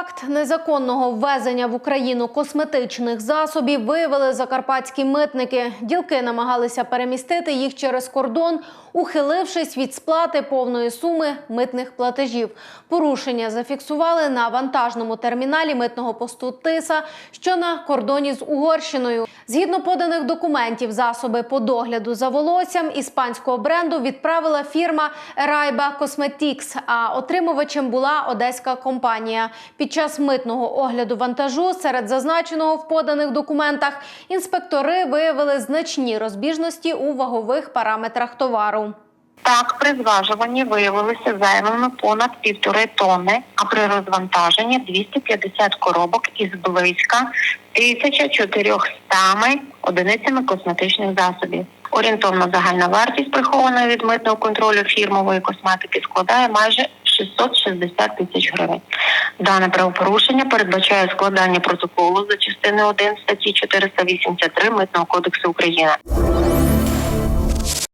Факт незаконного ввезення в Україну косметичних засобів виявили закарпатські митники. Ділки намагалися перемістити їх через кордон, ухилившись від сплати повної суми митних платежів. Порушення зафіксували на вантажному терміналі митного посту Тиса, що на кордоні з Угорщиною. Згідно поданих документів, засоби по догляду за волоссям іспанського бренду відправила фірма Raiba Cosmetics, а отримувачем була одеська компанія. Під час митного огляду вантажу серед зазначеного в поданих документах інспектори виявили значні розбіжності у вагових параметрах товару. Так, при зважуванні виявилося зайвими понад півтори тонни, а при розвантаженні 250 коробок із близько 1400 одиницями косметичних засобів. Орієнтовна загальна вартість прихованої від митного контролю фірмової косметики складає майже 660 тисяч гривень. Дане правопорушення передбачає складання протоколу за частиною 1 статті 483 Митного кодексу України.